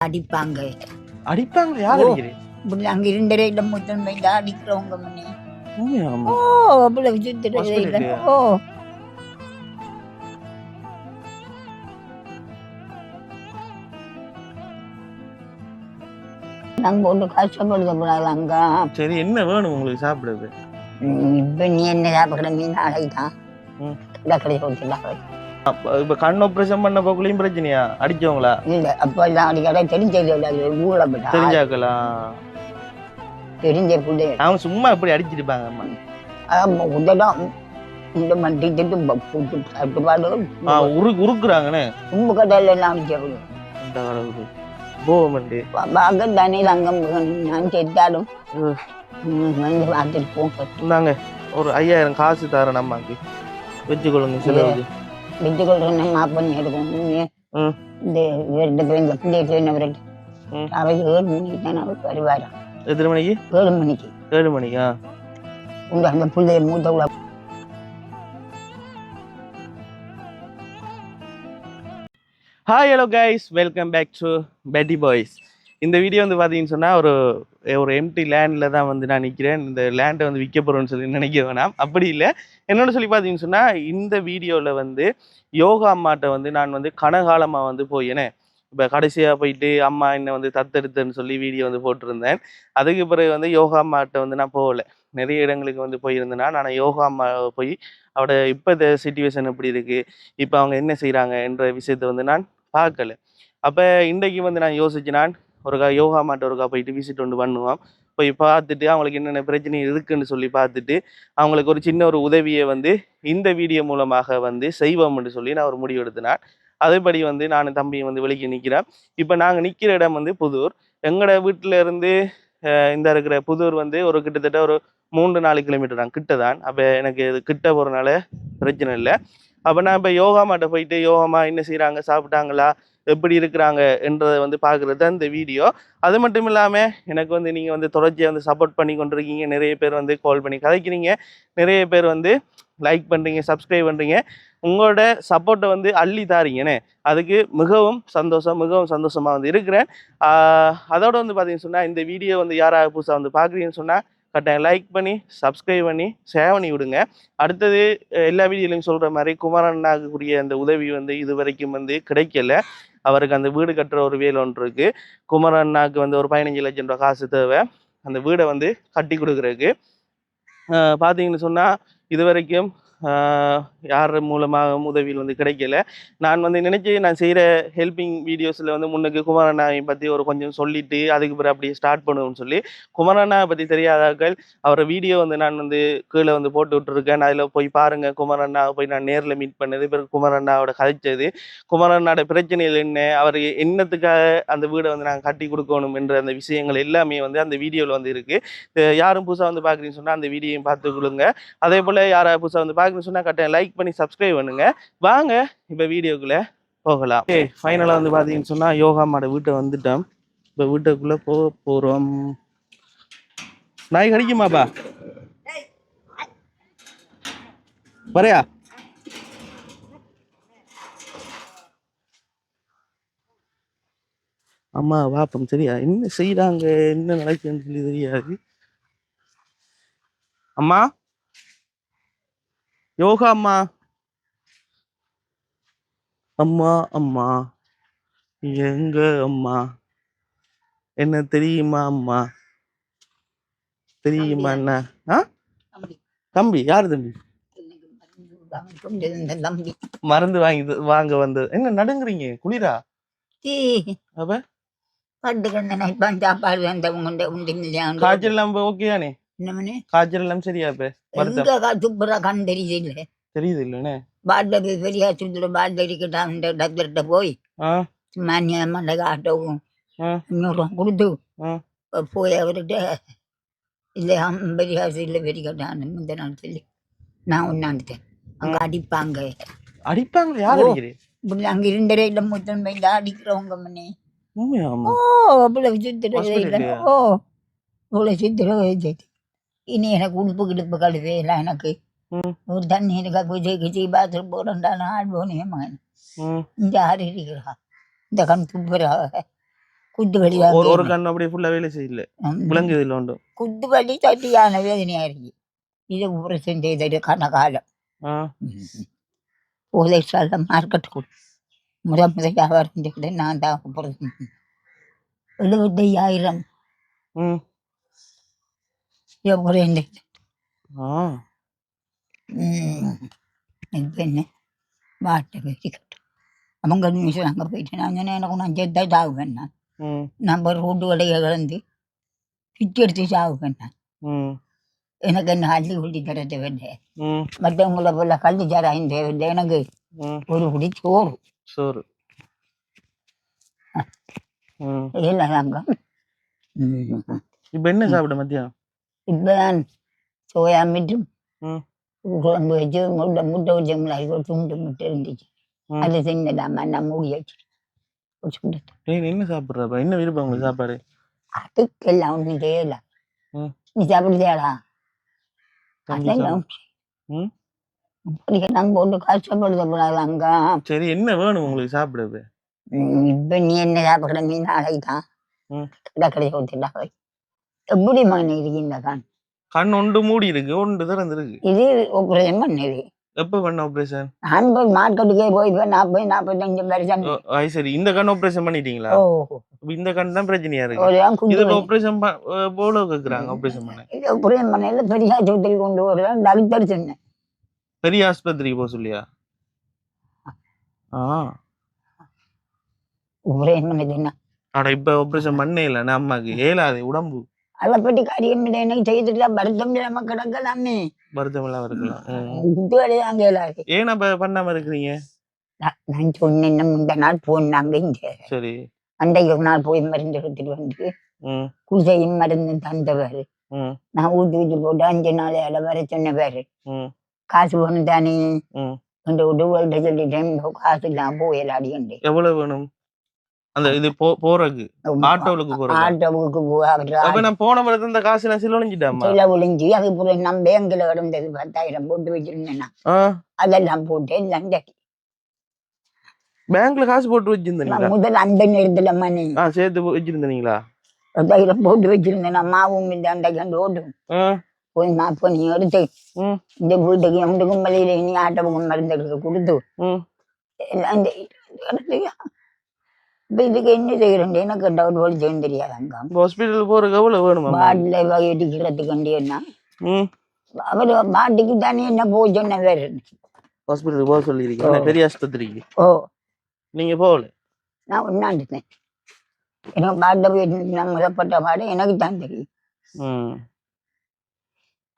அடிப்பாங்க. அடிப்பாங்க? யார் இப்படி அங்க இருந்த இடம் மொத்தம் வைத்து அடிக்கிறவங்க மணி ஓ அவ்வளவு நாங்க ஒன்று கஷ்டப்படுத்தக்கூடாது அங்க சரி என்ன வேணும் உங்களுக்கு சாப்பிடுறது இப்ப நீ என்ன சாப்பிடுற? மீன் நாளைக்கு தான். ம். கடற்கரை அப்ப இப்ப கண் ஆபரேஷன் பண்ண போக்குலயும் பிரச்சனையா? அடிச்சவங்களா? இல்லை அப்போ எல்லாம் அடிக்கடை தெரிஞ்சது ஊழப்பட்டா தெரிஞ்சாக்கலாம் தெரிஞ்ச பிள்ளை. அவங்க சும்மா இப்படி அடிச்சிருப்பாங்க அம்மா ஆமா உதடம். இந்த மண்டி உரு உருக்குறாங்கண்ணே உம்பு கடையில் எல்லாம் அடிச்சவங்க. இந்த கடவுளுக்கு போவமண்டு பார்க்க தானே அங்கம் நான் செத்தாலும். வந்து பார்த்துட்டு போங்க இந்தாங்க ஒரு ஐயாயிரம் காசு தரேன் அம்மாக்கு. வச்சுக்கொள்ளுங்க செலவுக்கு. விட்டு கொள்றேன் மாப் எடுக்கணும் இந்த ரெண்டு பேரும் இந்த பிள்ளை சொன்னவர்கிட்ட ஏழு மணிக்கு தான் அவர் வருவார் எத்தனை மணிக்கு? ஏழு மணிக்கு ஏழு மணிக்கா உங்க அந்த பிள்ளைய மூத்தவள hi hello guys welcome back to Betty boys இந்த வீடியோ வந்து பார்த்தீங்கன்னு சொன்னால் ஒரு ஒரு எம்டி லேண்டில் தான் வந்து நான் நிற்கிறேன் இந்த லேண்டை வந்து விற்க போகிறோன்னு சொல்லி நினைக்க வேணாம். அப்படி இல்லை. என்னோட சொல்லி பார்த்தீங்கன்னு சொன்னால் இந்த வீடியோவில் வந்து யோகா அம்மாட்ட வந்து நான் வந்து கனகாலமாக வந்து போயினேன் இப்போ கடைசியாக போயிட்டு அம்மா என்னை வந்து தத்தெடுத்தேன்னு சொல்லி வீடியோ வந்து போட்டிருந்தேன். அதுக்கு பிறகு வந்து யோகா அம்மாட்ட வந்து நான் போகல. நிறைய இடங்களுக்கு வந்து போயிருந்தேன்னா நான் யோகா அம்மா போய் அவட இப்போ இந்த சுச்சுவேஷன் எப்படி இருக்குது இப்போ அவங்க என்ன செய்கிறாங்க என்ற விஷயத்தை வந்து நான் பார்க்கல. அப்போ இன்றைக்கு வந்து நான் யோசிச்சு நான் ஒருக்கா யோகா மாட்ட ஒருக்கா போயிட்டு விசிட் ஒன்று பண்ணுவோம் போய் பார்த்துட்டு அவங்களுக்கு என்னென்ன பிரச்சனை இருக்குன்னு சொல்லி பார்த்துட்டு அவங்களுக்கு ஒரு சின்ன ஒரு உதவியை வந்து இந்த வீடியோ மூலமாக வந்து செய்வோம்னு சொல்லி நான் ஒரு முடிவு எடுத்தினேன் அதேபடி வந்து நான் தம்பியும் வந்து வெளியே நிற்கிறேன் இப்போ நாங்கள் நிற்கிற இடம் வந்து புதூர். எங்களோட வீட்டில் இருந்து இந்த இருக்கிற புதூர் வந்து ஒரு கிட்டத்தட்ட ஒரு மூன்று நாலு கிலோமீட்டர் தான். கிட்ட தான். அப்போ எனக்கு இது கிட்ட போகிறனால பிரச்சனை இல்லை. அப்போ நான் இப்போ யோகா மாட்ட போயிட்டு யோகாமா என்ன செய்கிறாங்க சாப்பிட்டாங்களா? எப்படி இருக்கிறாங்க என்றதை வந்து பார்க்குறது தான் இந்த வீடியோ. அது மட்டும் இல்லாமல் எனக்கு வந்து நீங்கள் வந்து தொடர்ச்சியாக வந்து சப்போர்ட் பண்ணி கொண்டிருக்கீங்க. நிறைய பேர் வந்து கால் பண்ணி கதைக்கிறீங்க. நிறைய பேர் வந்து லைக் பண்ணுறீங்க சப்ஸ்கிரைப் பண்ணுறீங்க உங்களோட சப்போர்ட்டை வந்து அள்ளி தாரீங்கன்னு அதுக்கு மிகவும் சந்தோஷம் மிகவும் சந்தோஷமாக வந்து இருக்கிறேன். அதோட வந்து பார்த்தீங்கன்னு சொன்னால் இந்த வீடியோ வந்து யாராவது புதுசாக வந்து பார்க்குறீங்கன்னு சொன்னால் கட்டாயம் லைக் பண்ணி சப்ஸ்கிரைப் பண்ணி ஷேர் பண்ணி விடுங்க. அடுத்தது எல்லா வீடியோலையும் சொல்கிற மாதிரி குமாரண்ணாக்குரிய அந்த உதவி வந்து இது வரைக்கும் வந்து கிடைக்கல. அவருக்கு அந்த வீடு கட்டுற ஒரு வேலை ஒன்று இருக்கு. குமரண்ணாக்கு வந்து ஒரு பதினஞ்சு லட்சம் ரூபா காசு தேவை. அந்த வீடை வந்து கட்டி கொடுக்குறதுக்கு. பார்த்தீங்கன்னு சொன்னால் இது வரைக்கும் யார் மூலமாக உதவியில் வந்து கிடைக்கல. நான் வந்து நினைச்சு நான் செய்கிற ஹெல்பிங் வீடியோஸில் வந்து முன்னுக்கு குமரண்ணாவை பற்றி ஒரு கொஞ்சம் சொல்லிட்டு அதுக்கு பிறகு அப்படியே ஸ்டார்ட் பண்ணுவோம்னு சொல்லி குமரண்ணாவை பற்றி தெரியாதாக்கள் அவரை வீடியோ வந்து நான் வந்து கீழே வந்து போட்டு விட்டுருக்கேன். அதில் போய் பாருங்கள் குமரண்ணாவை போய் நான் நேரில் மீட் பண்ணது பிறகு குமரண்ணாவோட கதைச்சது. குமாரண்ணாவோட பிரச்சனைகள் என்ன அவர் என்னத்துக்காக அந்த வீடை வந்து நாங்கள் கட்டி கொடுக்கணும் என்ற அந்த விஷயங்கள் எல்லாமே வந்து அந்த வீடியோவில் வந்து இருக்குது யாரும் புதுசாக வந்து பார்க்குறீங்கன்னு சொன்னால் அந்த வீடியோயும் பார்த்து கொள்ளுங்க. அதே போல் யாராவது புதுசாக வந்து பார்க்குறீங்கன்னு சொன்னால் கட்டாயம் லைக் பண்ணி சப்ஸ்கிரைப் பண்ணுங்க. வாங்க இப்போ வீடியோக்குள்ளே போகலாம். ஓகே ஃபைனலாக வந்து பார்த்தீங்கன்னு சொன்னால் யோகா மாட வீட்டை வந்துட்டோம். இப்போ வீட்டுக்குள்ளே போக போகிறோம் நாய் கடிக்குமாப்பா? வரையா? அம்மா வாப்பம் சரியா? என்ன செய்றாங்க? என்ன நடக்குதுன்னு சொல்லி தெரியாது. அம்மா? யோகா அம்மா. அம்மா அம்மா. எங்க அம்மா? என்ன தெரியுமா அம்மா? தெரியுமா என்ன? ஆ? தம்பி. யார் தம்பி? மருந்து வாங்கி வாங்க வந்தது. என்ன நடுங்குறீங்க? குளிரா? அப்ப? பட்டுக்கிட்டு நினைப்பான் சாப்பாடு வந்தவங்க உண்டு இல்லையாண்டு காய்ச்சல் எல்லாம் ஓகே தானே? என்ன பண்ணு காய்ச்சல் எல்லாம் சரியா இப்ப? எங்க துப்புரா கண் தெரியுது இல்லை தெரியுது இல்லைண்ணே பாட்டில் பெரிய ஆஸ்பத்திரி பாட்டில் இருக்கட்டா அந்த டாக்டர்கிட்ட போய். ஆ. மானியமான ஆட்டோவும். இன்னொரு கொடுத்து போய் அவர்கிட்ட இல்லை பெரிய இல்லை பெரிய கட்டான்னு முந்த நாள் சொல்லி நான் ஒன்னாந்துட்டேன் அங்கே அடிப்பாங்க. அடிப்பாங்க? யார் இப்படி அங்கே இருந்த அடிக்கிறவங்க மணி. ஓ அவ்வளவு சித்திர? ஓ அவ்வளோ சித்திர இனி எனக்கு உடுப்பு கிடுப்பு கழுவே இல்லை எனக்கு. ஒரு தண்ணி இருக்கா குச்சி குச்சி பாத்ரூம் போகிறேன்டா நான் மகன் இந்த ஆறு இருக்கிறா. இந்த கண் துப்புறா. குத்து வலி ஒரு கண் அப்படியே ஃபுல்லா வேலை செய்யல. விலங்குது இல்லை உண்டு. குத்து வலி தட்டியான வேதனையா இருக்கு. இது உரசம் செய்தது கனகாலம் ஆ. போலீஸால மார்க்கெட் கொடு முத முதையாக இருந்துக்கிட்டு நான் தான் போகிறது எழுபத்தையாயிரம். ம். இப்போ என்ன? வாட்டை வச்சுக்கிட்டு அவங்க நிமிஷம் அங்கே போயிட்டு நான் எனக்கு நான் செத்தா சாகுவேன் நான் நம்ம ரோட்டு கடையை கலந்து பிச்சு எடுத்து சாகுவேன் நான் எனக்கு என்ன அள்ளி குடி தர தேவையில்லை மற்றவங்கள போல கள்ளி தராயும் தேவையில்லை எனக்கு ஒரு குடி சோறு. சோறு. இல்லை நாங்கள் இப்போ என்ன சாப்பிட மத்தியானம்? இப்போ தான் சோயா மீட்டும். குழம்பு வச்சு முட்டை முட்டை வச்சோம்ல அது ஒரு துண்டு முட்டை இருந்துச்சு. அது தின்னதாம நான் மூடி வச்சு என்ன சாப்பிட்றப்ப? என்ன விருப்பம் உங்களுக்கு சாப்பாடு? அதுக்கெல்லாம் ஒன்றும் செய்யல. நீ சாப்பிடுறியாடா? அதெல்லாம் ம். இப்படியெல்லாம் போட்டு கஷ்டப்படுத்தக்கூடாது அங்க? சரி என்ன வேணும் உங்களுக்கு சாப்பிட ம், இப்ப நீ என்ன சாப்பிடுற? நீ நாளைக்கு தான். கடற்கரை ஊத்திட்டா எப்படி மணி இருக்கீங்க தான் கண் ஒன்று மூடி இருக்கு ஒன்று திறந்துருக்கு. இது ஆபரேஷன் பண்ணது எப்போ பண்ண ஆப்ரேஷன் நான் போய் மார்க்கெட்டுக்கே போய் நாற்பது நாற்பத்தஞ்சு வருஷம் அது சரி. இந்த கண் ஆப்ரேஷன் பண்ணிட்டீங்களா? ஓ. இந்த கண் தான் பிரச்சனையா இருக்கு. ஒரு தான் இது குண்டு ஆப்ரேஷன் போல கேக்குறாங்க ஆப்ரேஷன் பண்ண. இது ஆபரேஷன் பண்ணல பெரிய ஆஸ்பத்திரி கொண்டு வரலாம் டாக்டர் சொன்னேன் பெரிய ஆஸ்பத்திரிக்கு போக சொல்லியா? ஆ. ஆபரேஷன் பண்ணது என்ன ஆனா இப்ப ஆப்ரேஷன் பண்ணே இல்ல. அம்மாக்கு ஏலாது உடம்பு. பற்றி காரியம் இல்லை எனக்கு செய்துட்டு வருத்தம் நம்ம கிடக்கலாமே. வருத்தம் எல்லாம் இருக்கலாம். இது வரையும் இல்லாது ஏன் அப்ப பண்ணாம இருக்கிறீங்க? நான் சொன்னேன் இந்த நாள் போனாங்க இங்கே. சரி. அன்றைக்கு ஒரு நாள் போய் மருந்து எடுத்துட்டு வந்து ம். குடிசையும் மருந்து தந்தவர். நான் ஊற்றி ஊற்றி போட்டு அஞ்சு நாள் இடம் வர சொன்னவர். காசு வேணும் தானே? உடவுகள்கிட்ட சொல்லிட்டேன் காசு இல்லாம போயிடாடிண்டு எவ்வளவு வேணும்? அந்த இது போறதுக்கு ஆட்டோவுக்கு போறது ஆட்டோவுக்கு அப்ப போக நான் போன பிறகு இந்த காசு நான் செலவழிஞ்சிட்டாமா சில ஒளிஞ்சு அது போல நான் பேங்கில் கிடந்தது பத்தாயிரம் போட்டு வச்சிருந்தேன். நான். ஆ. அதெல்லாம் போட்டு சரி. பேங்க்ல காசு போட்டு வச்சிருந்தீங்களா முதல் அந்த நேரத்துல மணி. ஆ சேர்த்து வச்சிருந்தீங்களா பத்தாயிரம் போட்டு வச்சிருந்தேன் மாவும் இல்லை அண்டைக்கு ஓடும் போய் மாப்பு நீ எடுத்து இந்த வீட்டுக்கு எண்டுக்கும் வழியில நீ மருந்து எடுத்து கொடுத்து ம் எல்லாம் இந்த எடுத்து இப்ப இதுக்கு என்ன செய்யறேன் எனக்கு டவுட் போல் செய்ய தெரியாது அங்க ஹாஸ்பிட்டல் போறதுக்கு எவ்வளவு வேணுமா பாட்டில் வகையடிக்கிறதுக்கு ம் அவர் பாட்டிக்கு தானே என்ன போய் சொன்ன வேறு ஹாஸ்பிட்டலுக்கு போக சொல்லியிருக்கீங்க பெரிய ஆஸ்பத்திரிக்கு ஓ நீங்க போகல நான் ஒன்னாண்டுட்டேன் எனக்கு பாட்டை போய் நான் முதப்பட்ட பாடு எனக்கு தான் தெரியும்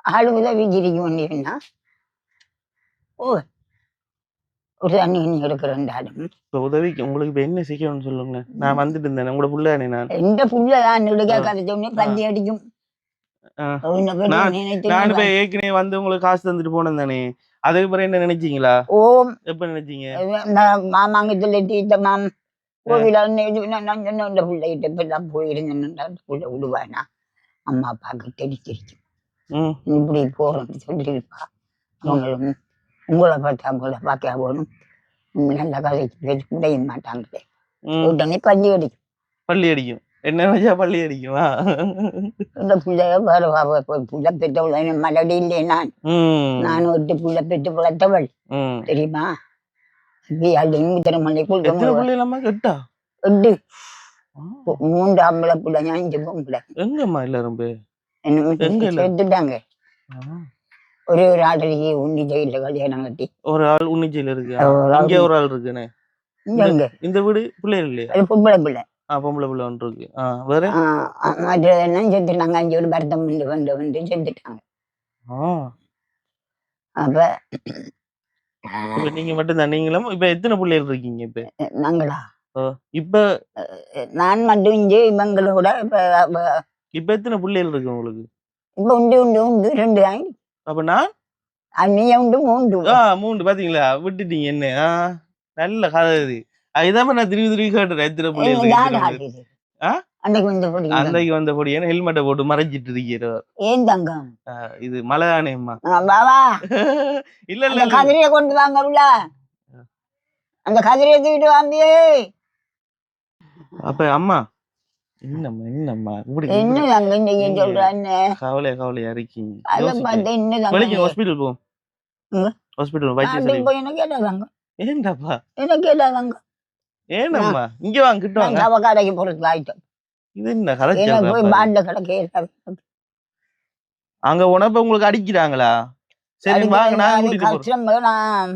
ஆளு உதவி கிரிக்க வேண்டியதுன்னா ஓ தண்ணி நீ எடுக்கிற ரெண்டாலும் இப்ப உதவிக்கு உங்களுக்கு இப்ப என்ன செய்யணும்னு சொல்லுங்க நான் வந்துட்டு இருந்தேன் உங்களோட புள்ளானே நான்? எந்த புள்ள தான் எடுக்க ஆ. கதைச்சோடனே பந்தி அடிக்கும். நான் இப்ப ஏற்கனவே வந்து உங்களுக்கு காசு தந்துட்டு போனேன் தானே. அதுக்கு பிறகு என்ன நினைச்சீங்களா? ஓம். எப்ப நினைச்சீங்க? மாமாங்க சொல்லிட்டு இந்த மாம் கோவில நான் சொன்ன இந்த பிள்ளைகிட்ட இப்பெல்லாம் போயிருந்தேன் அந்த பிள்ளை விடுவானா? அம்மா அப்பாவுக்கு தெரிஞ்சிருச்சு ம். இப்படி போறோம்னு சொல்லியிருப்பா. அவங்களும் உங்களை பார்த்து அவங்கள பார்க்க போகணும் நல்ல கதைக்கு பேசி முடிய மாட்டாங்களே ம். உடனே பள்ளி அடிக்கும். பள்ளி அடிக்கும். என்ன நினைச்சா பள்ளி அடிக்குமா? இந்த பிள்ளைய வேறு புள்ள பெற்றவள். மலடி இல்லை நான். நான் விட்டு புள்ள பெற்று வளர்த்தவள். தெரியுமா. மூன்று ஆம்பளை பிள்ளை அஞ்சு பொம்பளை. எங்கம்மா எல்லாரும் போய்? என்ன எங்க இல்ல? சேர்த்துட்டாங்க ஆ. ஒரே ஒரு ஆடலுக்கு உண்டி ஜெயில கல்யாணம் கட்டி. ஒரு ஆள் உன்னிச்சையில இருக்கு? ஒரு ஆள் இங்க ஒரு ஆள் இருக்குண்ணே. இந்த வீடு பிள்ளைகள் இல்லையா? அது பொம்பளை பிள்ளை. ஆ பொம்பளை பிள்ளை ஒன்று இருக்கு. ஆ வேற? மற்ற என்ன செத்துட்டாங்க. அஞ்சு ஒரு பரதம் வந்து வந்து வந்து செத்துட்டாங்க. அப்ப நீங்க மட்டும்தான் நீங்களும் இப்ப எத்தனை பிள்ளைகள் இருக்கீங்க இப்ப? நாங்களா? இப்ப நான் மட்டும் இங்கே இவங்களோட இப்ப இப்ப எத்தனை பிள்ளைகள் இருக்கு உங்களுக்கு? இப்ப உண்டு உண்டு உண்டு ரெண்டு தான் அப்ப நான்? அண்ணிய உண்டு மூன்று. ஆ மூணு பாத்தீங்களா? விட்டுட்டீங்க என்ன? ஆ நல்ல கதை இது. அதுதான் நான் திரும்பி திரும்பி கேட்டுறேன் எத்தனை பிள்ளைகள் ஏன் யார் இருக்கு ஆடுது? ஆ? அன்னைக்கு வந்து போடுங்க. அன்னைக்கு வந்த பொடி. ஏன்னா ஹெல்மெட்டை போட்டு ஏன் தங்கம்? இது மலை ஆணையம்மா ஆ, பாவா இல்ல இல்ல கதிரையை கொண்டு வாங்க உள்ள. அந்த கதிரையை தூக்கிட்டு வாம்பியே அப்ப அம்மா என்னம்மா என்னம்மா இப்படி என்ன தங்க நீங்க நீங்க சொல்றான்னு கவலையா கவலையா இருக்கீங்க? அதை. பார்த்து என்ன வெளிக்கு ஹாஸ்பிட்டல் போ. வைத்தியசாலை. நாட்டுக்கு போய் என்ன கேட்டாதாங்க ஏன்டாப்பா என்ன கேட்டாதாங்க ஏனம்மா? இங்க வாங்க கிட்ட வாங்க. சவ கடைக்கு போறதுக்கு ஆயிட்டேன் இது என்ன போய் பாண்ட கிடைக்க அங்க உனப்ப உங்களுக்கு அடிக்கிறாங்களா? சரி வாங்க நான் கூட்டிட்டு போறேன்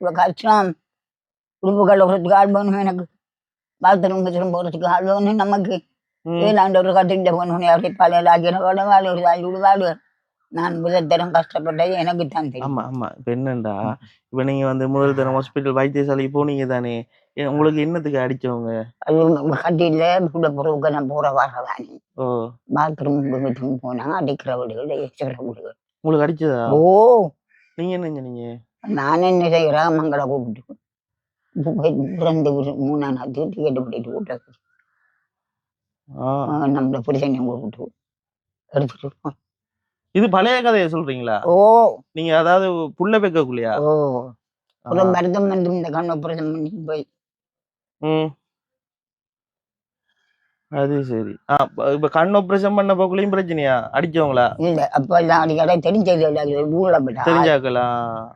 கஷ்டம் கஷ்டம் உடுப்பு கழுவுறதுக்கு ஆள் எனக்கு? பாத்ரூம் கஷ்டம் போகிறதுக்கு ஆள் வேணும் நமக்கு. ஒரு கட்டிட்டு போகணும் அப்படி பழைய வாடு ஒரு ஆள் விடுவாடு நான் முதல் தரம் கஷ்டப்பட்டது எனக்கு தான் தெரியும். ஆமா ஆமா. இப்ப என்னண்டா? இப்ப நீங்க வந்து முதல் தரம் ஹாஸ்பிட்டல் வைத்தியசாலைக்கு போனீங்க தானே. உங்களுக்கு என்னத்துக்கு அடிச்சவங்க? அது கட்டியில் கூட பிறகு நான் போகிற வரவானி ஓ. பாத்ரூம் போனாங்க அடிக்கிற வீடுகள் எச்சிக்கிற வீடுகள். உங்களுக்கு அடிச்சதா? ஓ. நீங்க என்னங்க நீங்க நான் என்ன செய்கிறேன் மங்களை கூப்பிட்டு. ரெண்டு மூணாம் நாள் டிக்கெட்டு பிடிட்டு விட்டு ஆ, நம்மள புருஷனை கூப்பிட்டு எடுத்துட்டு போ. இது பழைய கதையை சொல்றீங்களா? ஓ. நீங்க அதாவது புள்ள பெக்கக்குள்ளையா? ஓ. ஒரு மருதம் வந்து இந்த கண் ஆபரேஷன் பண்ணி போய். அது சரி. இப்ப- கண் ஆபரேஷன் பண்ண போக்குள்ளயும் பிரச்சனையா? அடிச்சவங்களா? இல்ல அப்ப எல்லாம் அடிக்கடி தெரிஞ்சது தெரிஞ்சாக்கலாம்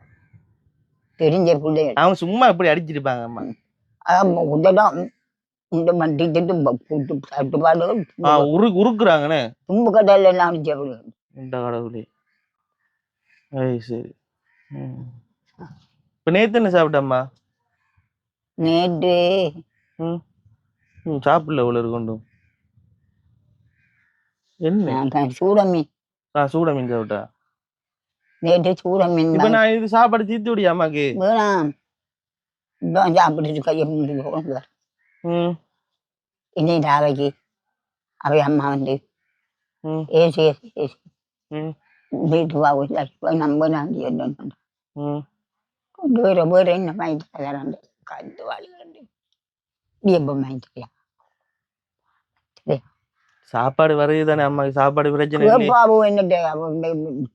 தெரிஞ்ச பிள்ளை அவங்க சும்மா இப்படி அடிச்சிருப்பாங்க அம்மா உதடம். இந்த மண்டி திட்டு கூட்டு சாப்பிட்டு பாடு ஆ, உரு உருக்குறாங்கன்னு தும்பு கடையில அடிச்ச பிள்ளை இந்த கடவுளே. சரி. இப்ப நேத்து என்ன சாப்பிட்டம்மா? நேற்று ம். சாப்பிடல இவ்வளோ கொண்டும் என்ன? நான் சூட மீன் ஆ சூட மீன் சாப்பிட்டா? நேற்று சூட மீன் இப்ப நான் இது சாப்பாடு தீர்த்து விடியா அம்மாக்கு? வேணாம். இதான் சாப்பிட்டுட்டு கையை முடிஞ்சு போங்க ம். இனி ராவைக்கு அவை அம்மா வந்து. ஏசி ஏசி ஏசி ம். வீட்டு வா போய் நம்ம நான் வேற வேற என்ன வாங்கி தரேன் கண்டு எப்போ வாங்கி தரலாம் சாப்பாடு வருது தானே அம்மாக்கு சாப்பாடு பிரச்சனை கேப்பாவு என்னட்டு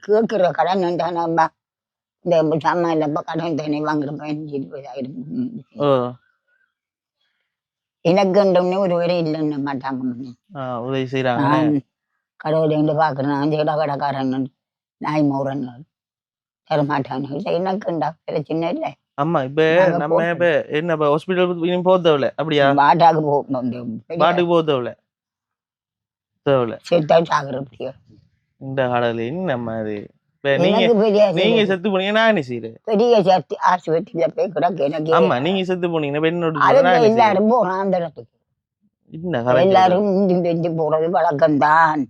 கேட்குற கடன் தானேப்பா இந்த சாமான் இல்லப்பா கடன் தானே வாங்குற பதினஞ்சு இருபதாயிரம். ஓ. எனக்கு ஒன்று ஒரு வரை இல்லைன்னு மாட்டாங்க உதவி செய்யறாங்க கடவுளை எங்க பார்க்குறேன் அஞ்சு கடைக்காரன் நாய் மோரன் தர மாட்டாங்க எனக்குண்டா பிரச்சனை இல்லை. அம்மா இப்ப நம்ம. இப்ப என்ன ஹாஸ்பிட்டல் போக தேவையில்ல? அப்படியா? பாட்டாக்கு போகணும் பாட்டுக்கு போக தேவையில்ல? தேவையில்ல. செத்தா சாகுற அப்படியே. இந்த என்னம்மா இது இப்ப நீங்க நீங்க செத்து போனீங்க நான் செய்யறேன் பெரிய சக்தி ஆஸ்பத்திரியில போய் கிடக்கு எனக்கு ஆமா நீங்க செத்து போனீங்கன்னா செய்யறது? எல்லாரும் போறான் அந்த இடத்துக்கு. எல்லாரும் பெஞ்சு போறது வழக்கம்தான்.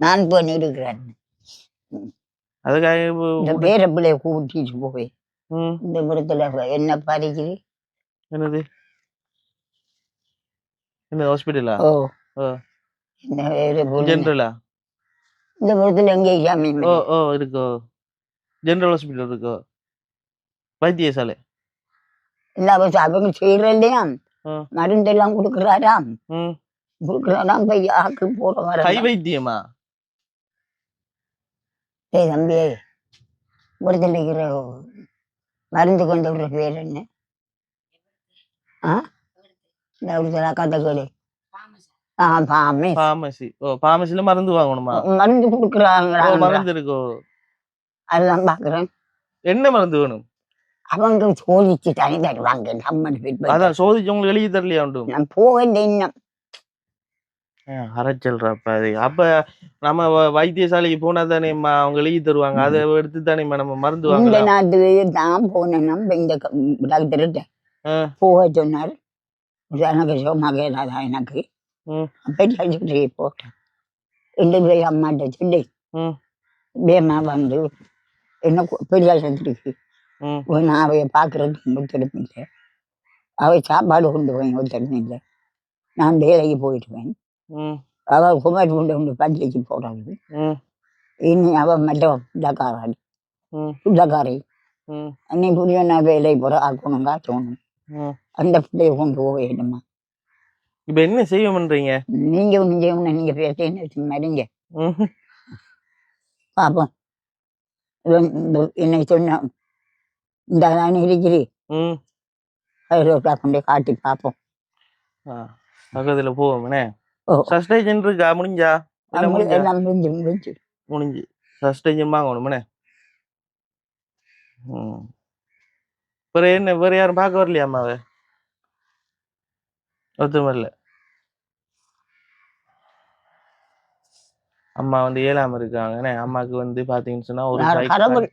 நான் அதுக்காக இந்த பேர பிள்ளைய கூட்டிட்டு போய் ம். இந்த இடத்துல என்ன பறிக்குது என்னது? என்ன ஹாஸ்பிட்டலா ஓ. ஓ. என்ன வேற பிள்ளை. ஜென்ரலா இந்த இடத்துல எங்க சாமி ஓ ஓ இருக்கோ. ஜெனரல் ஹாஸ்பிட்டல் இருக்கோ? வைத்தியசாலை? எல்லா வருஷம் அவங்க செய்யற இல்லையா? ஆ. மருந்தெல்லாம் கொடுக்குறாராம் ம். கொடுக்குறாராம் போய் ஆக்கு போற வர கை வைத்தியமா? ஏய் தம்பி இருக்கிற மருந்து கொண்டு விடுற பேர் என்ன? ஆ? இந்த கதை கேடு ஆ பாமே பார்மசி ஓ பார்மசில மருந்து வாங்கணுமா? மருந்து கொடுக்குறாங்க மருந்து இருக்கோ அதெல்லாம் பாக்குறேன். என்ன மருந்து வேணும்? அவங்க சோதிச்சு தனி தருவாங்க நம்ம அதான் சோதிச்சு உங்களுக்கு எழுதி தரலையா உண்டு நான் போகல இன்னும். அரைச்சல்றாப்ப அது. அப்ப நம்ம வைத்தியசாலைக்கு போனா தானேம்மா அவங்க எழுதி தருவாங்க. அதை எடுத்து தானேம்மா நம்ம மருந்து வாங்கலாம். நாட்டுக்கு தான் போனேன். நம்ம இந்த டாக்டர்கிட்ட. போக சொன்னார். எனக்கு சோமாக எனக்கு. அப்படி சொல்லி போட்டேன். ரெண்டு போய் அம்மாட்ட சொல்லி ம். வேமா வந்து என்ன பெரிய சத்துருக்கு ம். நான் அவைய பார்க்கறது ஒருத்தரும் இல்லை அவை சாப்பாடு கொண்டு போய் ஒருத்தரும் இல்லை நான் வேலைக்கு போயிடுவேன் அவள் குமார் கொண்டு கொண்டு பள்ளிக்கு ம். இனி அவன் மட்டும் புள்ளக்காரன் ம். புள்ளக்காரி ம். அன்னை புரிய நான் வேலை போற ஆக்கணும் காட்டணும் ம். அந்த பிள்ளைய கொண்டு போயிடுமா இப்ப என்ன செய்வோம்ன்றீங்க? நீங்க ஒண்ணு நீங்க பேசுறீங்க மறிங்க. பாப்போம். என்னை சொன்ன இந்த நான் இருக்கிறி. கொண்டு காட்டி பார்ப்போம் பக்கத்துல போவோம்னே? ஓ. சஸ்டேஷன் இருக்கா? முடிஞ்சா? எல்லாம் முடிஞ்சு முடிஞ்சு. முடிஞ்சு. சஸ்டேஷன் வாங்கணும்னே? வேற என்ன வேற யாரும் பார்க்க வரலையா அம்மாவை ஒருத்தரும் அம்மா வந்து ஏழாம இருக்காங்கண்ணே அம்மாக்கு வந்து பாத்தீங்கன்னு சொன்னா ஒரு கடவுள்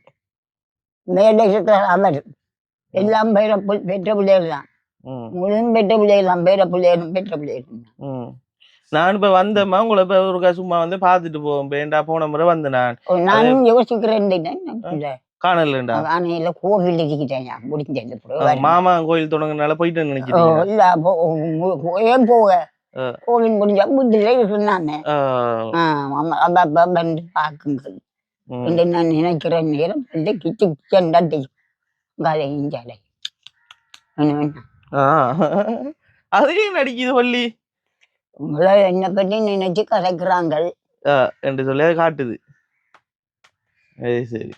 மேலேசத்துல அவர் எல்லாம் பேர பெற்ற பிள்ளைகள் தான். ம். முழுதும் பெற்ற பிள்ளைகள் தான். பேர பிள்ளைகளும் பெற்ற பிள்ளைகள். தான். ம். நான் இப்ப வந்தேம்மா உங்களை இப்ப ஒரு சும்மா வந்து பாத்துட்டு போவோம் வேண்டா போன முறை வந்தேன் நான். நானும் யோசிக்கிறேன் காணலண்டா கோவில் இருக்கிட்டேன் முடிஞ்சது மாமா கோயில் தொடங்கினால போயிட்டு மு- ஏன் போக. கோவில் முடிஞ்சா இருந்தானே ஆ, வந்து ம். என்று நான் நினைக்கிற நேரம் வந்து கிச்சு கிச்சண்டாட்டி கதையும் ஜலை ஆ. அதையும் நடிக்குது வள்ளி? உங்களை என்னை பற்றி நினைச்சு கதைக்கிறாங்க என்று சொல்லி காட்டுது. சரி.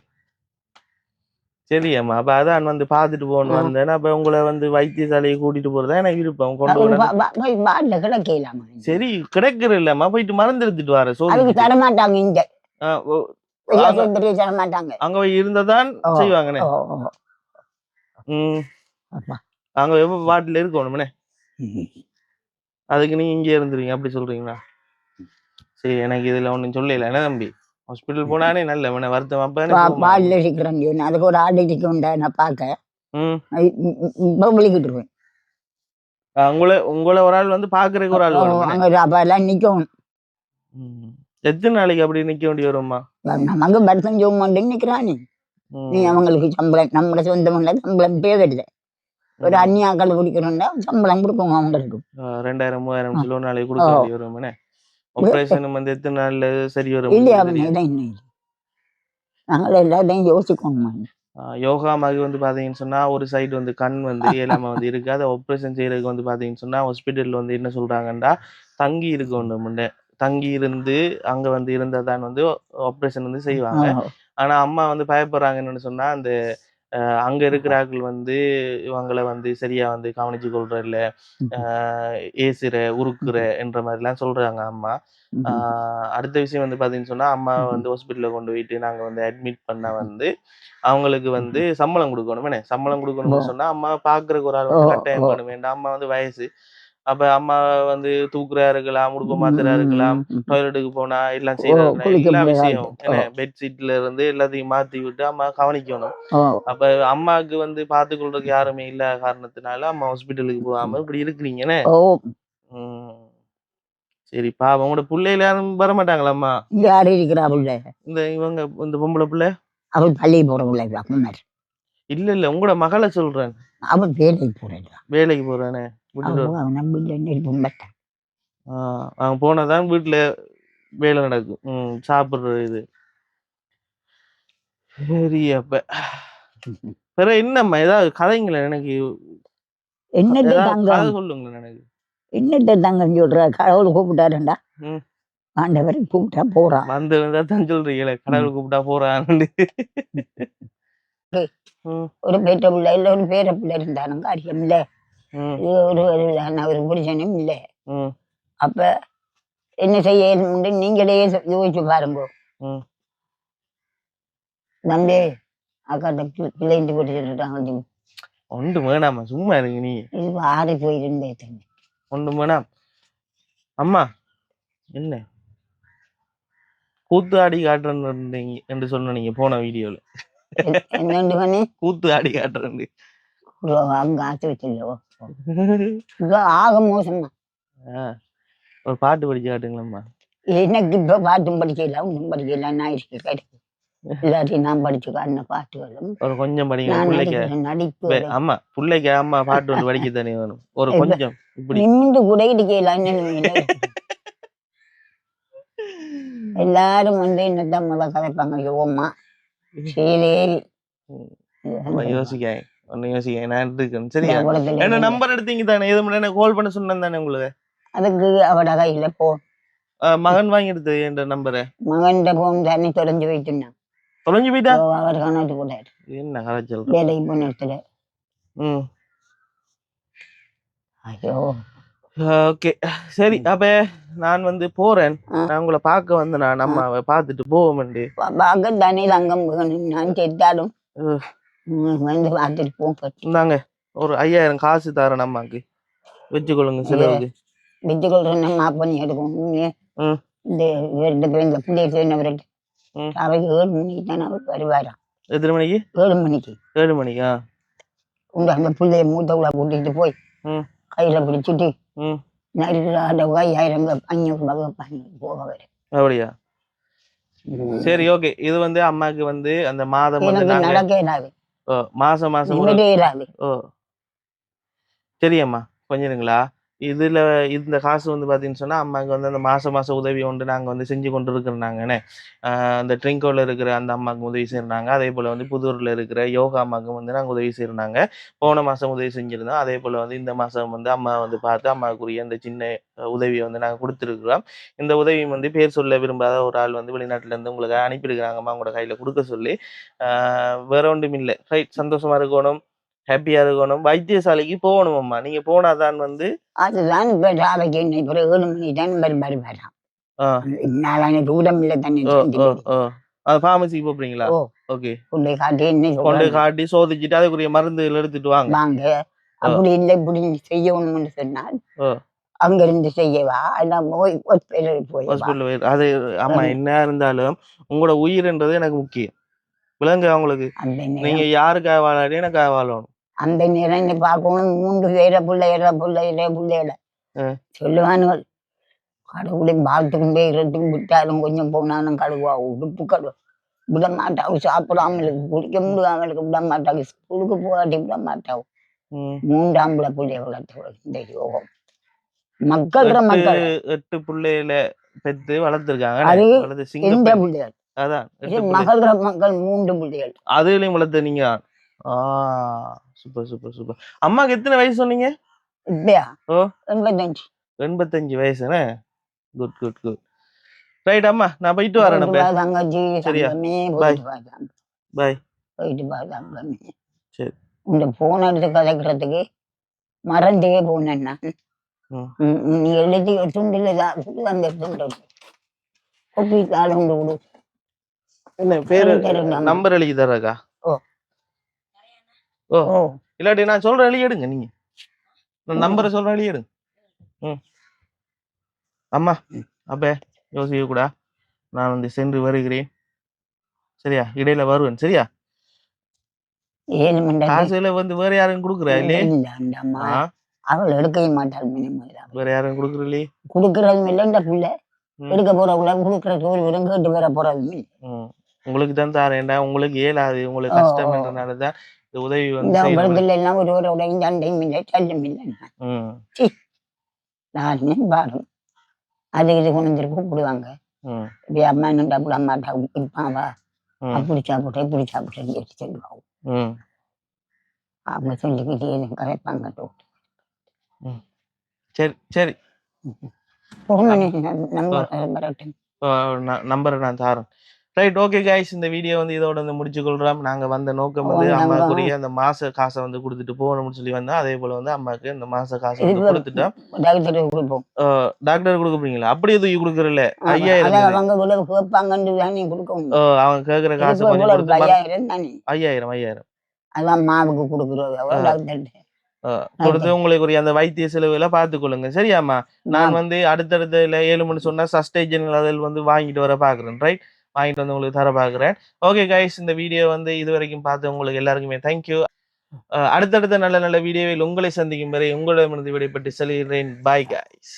சரி அம்மா அப்ப அதான் வந்து பாத்துட்டு போகணும். வந்தேன் அப்ப உங்களை வந்து வைத்தியசாலையை கூட்டிட்டு போறதா எனக்கு விருப்பம். கொண்டு கிடைக்கலாமா? சரி கிடைக்கிற இல்லம்மா போயிட்டு மருந்து எடுத்துட்டு வர சொல்லி தரமாட்டாங்க இங்க. தரமாட்டாங்க. அங்க போய் இருந்ததான். செய்வாங்கண்ணே. அங்க எப்ப வாட்டில இருக்கணும்ண்ணே ம். அதுக்கு நீங்க இங்கே இருந்துருவீங்க. அப்படி சொல்றீங்களா? சரி எனக்கு இதுல ஒண்ணும் சொல்லல. என்ன தம்பி? ஹாஸ்பிட்டல் போனானே நல்ல உன வருத்தம் அப்ப பால்ல சொன்னேன். அதுக்கு ஒரு ஆள் இருக்குண்டா நான் பார்க்க. இப்போ விழிக்கிட்டுருவேன் ஆ, உங்களை உங்களை ஒரு ஆள் வந்து பாக்குறதுக்கு ஒரு ஆள் அங்க அப்ப எல்லாம் நிற்கும் ம். எத்தனை நாளைக்கு அப்படி நிக்க வேண்டி வரும்மா? நமக்கு பர்சன் ஜோம் பண்ணி நிற்கிறானே ம். நீ அவங்களுக்கு சம்பளம் நம்மள சொந்தமில்ல சம்பளம் தேவையில்லை. ஒரு அந்நியாக்கள் குடிக்கிறோம்னா சம்பளம் கொடுக்கும் அவங்களுக்கு. ரெண்டாயிரம் மூவாயிரம். கிலோ நாளைக்கு கொடுக்க ஓ. வேண்டி வரும் ஆபரேஷன் வந்து எத்தனை நாள்ல சரி வரும் இல்லையா இன்னும் நாங்கள் எல்லாத்தையும் யோசிக்கணும் யோகா மாதிரி வந்து பாத்தீங்கன்னு சொன்னா ஒரு சைடு வந்து கண் வந்து இயலாம வந்து இருக்கு. அதை ஆப்ரேஷன் செய்யறதுக்கு வந்து பாத்தீங்கன்னு சொன்னா ஹாஸ்பிட்டல்ல வந்து என்ன சொல்றாங்கன்னா தங்கி இருக்கணும் முன்ன தங்கி இருந்து அங்க வந்து இருந்தா தான் வந்து ஆப்ரேஷன் வந்து செய்வாங்க. ஆனா அம்மா வந்து பயப்படுறாங்க என்னன்னு சொன்னா அந்த அங்க இருக்கிற ஆட்கள் வந்து இவங்களை வந்து சரியா வந்து கவனிச்சு கொள்ற இல்ல ஆஹ், ஏசுற உருக்குற என்ற மாதிரி எல்லாம் சொல்றாங்க அம்மா. ஆஹ், அடுத்த விஷயம் வந்து பாத்தீங்கன்னு சொன்னா அம்மா வந்து ஹாஸ்பிட்டல்ல கொண்டு போயிட்டு நாங்க வந்து அட்மிட் பண்ண வந்து அவங்களுக்கு வந்து சம்பளம் கொடுக்கணும். சம்பளம் கொடுக்கணும்னு சொன்னா அம்மா பாக்குறதுக்கு ஒரு ஆள் வந்து கட்டாயம் ஓ. பண்ண வேண்டாம் அம்மா வந்து வயசு. அப்ப அம்மா வந்து தூக்குறா இருக்கலாம் முடுக்க மாத்துறா இருக்கலாம் டாய்லெட்டுக்கு போனா எல்லாம் குளிக்க எல்லா. விஷயம். பெட்ஷீட்ல இருந்து எல்லாத்தையும் மாத்தி விட்டு அம்மா கவனிக்கணும். அப்ப அம்மாவுக்கு வந்து பாத்து கொள்றதுக்கு யாருமே இல்ல காரணத்தினால அம்மா ஹாஸ்பிட்டலுக்கு போகாம இப்படி இருக்கிறீங்கன்னு. சரி பாவம். உங்களோட பிள்ளைல யாரும் வர மாட்டாங்களா அம்மா இங்க யாரு இருக்கிறா பிள்ளை? இந்த இவங்க இந்த பொம்பளை பிள்ளை? அவள் பள்ளி போற பிள்ளை இல்ல இல்ல. உங்களோட மகளை சொல்றேன். அவள் வேலைக்கு போறா வேலைக்கு போறானே? பட்டான் ஆ, அவன் போனாதான் வீட்டுல வேலை நடக்கும் சாப்பிடுற இது. சரி அப்ப. வேற என்னம்மா ஏதாவது கதைங்களேன் எனக்கு? தங்கம்? கதை சொல்லுங்களேன் எனக்கு. என்னத்தை தங்கம் சொல்ற? கடவுள் கூப்பிட்டாருண்டா. ஆண்டவர் கூப்பிட்டா போறான் வந்து தான் சொல்றீங்களே கடவுள் கூப்பிட்டா போறான்னு. ஒரு பேட்ட பிள்ளை இல்ல ஒரு பேர பிள்ளை இல்ல. ம், இது ஒரு நான் ஒரு புருஷனும் இல்ல. அப்ப என்ன செய்ய இயலும்னு நீங்களே யோசிச்சு பாருங்க. தம்பி அக்காட்ட பிள்ளைந்து கொடுத்துட்டாங்க ஒன்று வேணாம்மா சும்மா இருங்க நீ. இது ஆறி போயிருந்தே தம்பி. ஒன்று வேணாம். அம்மா என்ன? கூத்து ஆடி காட்டுறேன்னு என்று சொன்ன நீங்க போன வீடியோல. என்னண்டு பண்ணி? கூத்து ஆடி காட்டுறேன் வச்சில்லவோ இப்ப ஆக மோசமா. ஒரு பாட்டு படிச்சு காட்டுங்களம்மா. எனக்கு இப்ப பாட்டும் படிக்கல ஒன்றும் படிக்கல நான் கிடைக்கும் நான் படிச்சு பாட்டுகளும் ஒரு கொஞ்சம் படிங்க பிள்ளைக்கு நடிப்பு ஆமா பிள்ளைக்கு பாட்டு வந்து படிக்க தானே வேணும். ஒரு கொஞ்சம் இப்படி. நிமிந்து கூட இடிக்கல எல்லாரும் வந்து என்னதான் முத கதைப்பாங்க யோமா சீலேரி. அம்மா ஒன்னும் யோசிக்க நான் இருக்கேன் சரியா? என்ன நம்பர் எடுத்தீங்க தானே? எது முன்னாடி கால் பண்ண சொன்னேன் தானே உங்களுக்கு? அதுக்கு அவட கையில போ. மகன் வாங்கி எடுத்தது என்ற நம்பரை மகன் போன் தண்ணி தொலைஞ்சு வைத்துனான் தொலைஞ்சு போயிட்டா? அவர் கணக்கு கூட என்ன சொல்ற வேலைக்கு போன இடத்துல. ம். ஐயோ. ஓகே. சரி அப்ப நான் வந்து போறேன். நான் உங்களை பார்க்க வந்து நான் நம்ம பார்த்துட்டு போவோம்ண்டு. பார்க்க தானே அங்கம் நான் செத்தாலும். வந்து பார்த்துட்டு போங்க இந்தாங்க ஒரு ஐயாயிரம் காசு தரேன் அம்மாக்கு வச்சுக்கொள்ளுங்க செலவுக்கு. வித்துக்கொள்றேன் நம்ம பண்ணி எடுக்கும். இந்த ரெண்டு பேரும் இந்த பிள்ளைய சேர்ந்தவர்கிட்ட. அவைக்கு ஏழு மணிக்கு தானே அவர் வருவாராம். எத்தனை மணிக்கு? ஏழு மணிக்கு. ஏழு மணிக்கா? உங்க அந்த பிள்ளைய மூத்தவளை கூட்டிட்டு போய். கையில பிடிச்சிட்டு அந்த ஐயாயிரம் அஞ்சூறு ரூபாய் பண்ணி போக வரும் அப்படியா? சரி ஓகே. இது வந்து அம்மாக்கு வந்து அந்த மாதம் நடக்க ஓ, மாசம் மாசம் ஓ சரியம்மா கொஞ்சம் இருங்களா? இதில் இந்த காசு வந்து பார்த்தீங்கன்னு சொன்னால் அம்மாக்கு வந்து அந்த மாதம் மாதம் உதவி உண்டு நாங்கள் வந்து செஞ்சு கொண்டு இருக்கிறாங்கன்னு அந்த ட்ரிங்கோவில் இருக்கிற அந்த அம்மாவுக்கு உதவி செய்கிறாங்க அதே போல் வந்து புதூரில் இருக்கிற யோகா அம்மாவுக்கு வந்து நாங்கள் உதவி செய்கிறாங்க போன மாதம் உதவி செஞ்சுருந்தோம். அதே போல் வந்து இந்த மாதம் வந்து அம்மா வந்து பார்த்து அம்மாவுக்குரிய அந்த சின்ன உதவியை வந்து நாங்கள் கொடுத்துருக்குறோம். இந்த உதவி வந்து பேர் சொல்ல விரும்பாத ஒரு ஆள் வந்து வெளிநாட்டிலேருந்து உங்களுக்கு அனுப்பியிருக்கிறாங்கம்மா உங்களோட கையில் கொடுக்க சொல்லி வேற ஒன்றும் இல்லை. ரைட் சந்தோஷமாக இருக்கணும். ஹாப்பியா இருக்கணும். வைத்தியசாலைக்கு போகணும் அம்மா. நீங்க போனாதான் வந்து அதுதான் இப்ப ராவைக்கு இன்னைக்கு ஏழு மணி தான் வருவாராம் ஆ, நாளான தூரம் இல்லை தண்ணி அது ஃபார்மசிக்கு போறீங்களா. ஓகே. கொண்டு காட்டி கொண்டு காட்டி சோதிச்சுட்டு அதுக்குரிய மருந்துகள் எடுத்துட்டு வாங்க. வாங்க. அப்படி இல்லை இப்படி செய்யணும்னு சொன்னால் ஓ. அங்க இருந்து செய்யவா போய் அது ஆமா என்ன இருந்தாலும் உங்களோட உயிர்ன்றது எனக்கு முக்கியம். விலங்கு அவங்களுக்கு நீங்க யாருக்காக வாழாடி எனக்காக வாழணும். அந்த நேரம் நீ பார்க்கணும். மூன்று பேர பிள்ளைகள பிள்ளைகள ஆ. சொல்லுவானுகள் கடவுளை பாத்ரூம் இருந்தும் விட்டாலும் கொஞ்சம் போனாலும் கழுவா உடுப்பு கழுவா. விட மாட்டாவு சாப்பிடாமலுக்கு குடிக்க முடியாமலுக்கு விட மாட்டாங்க ஸ்கூலுக்கு போகாட்டி விட மாட்டாவு. மூன்றாம் பிள்ளை பிள்ளைய வளர்த்து இந்த யோகம். மக்கள்ற எட்டு மக்கள். எட்டு பிள்ளையில பெத்து வளர்த்துருக்காங்க அது சிங்க பிள்ளைகள்? அதான். மகள்ற மக்கள் மூன்று பிள்ளைகள். அதுலயும் வளர்த்து நீங்க ஆ சூப்பர் சூப்பர் சூப்பர். அம்மாக்கு எத்தனை வயசு சொன்னீங்க? இப்பயா ஓ. எண்பத்தஞ்சு. எண்பத்தஞ்சு வயசுன்னு குட் குட் குட். ரைட் அம்மா நான் போயிட்டு வரேன் வா தங்கச்சி சரியா? தங்கமே. பாய் போயிட்டு வா தங்கமே சரி. இந்த போன் எடுத்து கதைக்கிறதுக்கு மறந்தே போனேன் நான். நீ எழுதி துண்டில் அந்த துண்டு. கொப்பி தாளும் கொடு என்ன பேரு? நம்ம- நம்பர் எழுதி தர்றக்கா ஓ. ஓ. ஓ. இல்லாட்டி நான் சொல்ற எழுதி எடுங்க நீங்க. நான் நம்பரை சொல்ற எழுதி எடுங்க. ம். அம்மா அப்ப யோசிக்க கூடா நான் வந்து சென்று வருகிறேன். சரியா? இடையில வருவேன். சரியா? காசுல வந்து வேற யாரும் கொடுக்குறா இல்லையே? அவள் எடுக்கவே மாட்டாள் வேற யாரும் கொடுக்குறீங்களே கொடுக்கறதும் இல்லை இந்த பிள்ளை. எடுக்க போறவங்கள கொடுக்குற தோல் விடும் கேட்டு வர ம். உங்களுக்கு தான் தரேன்டா. உங்களுக்கு இயலாது. உங்களுக்கு ஓ, ஓ. ஒரு உடையும் சண்டையும் இல்லை தள்ளும் இல்லை. ம். நான் பாடும் அது இது கொண்டு கூப்பிடுவாங்க இப்படி அம்மா என்ன அப்படி அம்மாட்டா இருப்பாவா ம். அப்படி சாப்பிட்டேன் இப்படி சாப்பிட்டேன்னு சொல்லி சொல்லுவாங்க. அவங்க சொல்லிக்கிட்டே எனக்கு கரைப்பாங்க சரி சரி. நம்பர் நம்பரை நான் தாரேன். ரைட் ஓகே கைஸ் இந்த வீடியோ வந்து இதோட வந்து முடிச்சு கொள்றோம் நாங்க வந்த நோக்கம் வந்து அம்மாக்குரிய அந்த மாச காசை வந்து கொடுத்துட்டு போகணும்னு சொல்லி வந்தோம். அதே போல வந்து அம்மாக்கு இந்த மாச காசை வந்து கொடுத்துட்டோம். டாக்டர் கொடுக்க போறீங்களா அப்படியே தூக்கி கொடுக்குறல ஐயாயிரம்? அவங்க கேக்குற காசு ஐயாயிரம் ஐயாயிரம் அதான் மாவுக்கு கொடுக்குறது. கொடுத்து உங்களுக்கு அந்த வைத்திய செலவு எல்லாம் பார்த்துக்கொள்ளுங்க. சரியாம்மா? நான் வந்து அடுத்தடுத்த ஏழு மணி சொன்னா சஸ்டேஜன் அதில் வந்து வாங்கிட்டு வர பாக்குறேன் ரைட் வாங்கிட்டு வந்து உங்களுக்கு தர பாக்குறேன். ஓகே கைஸ் இந்த வீடியோ வந்து இது வரைக்கும் பார்த்து உங்களுக்கு எல்லாருக்குமே தேங்க்யூ அடுத்தடுத்த நல்ல நல்ல வீடியோவில் உங்களை சந்திக்கும் வரை உங்களிடமிருந்து விடைபெற்று செல்கிறேன். Bye guys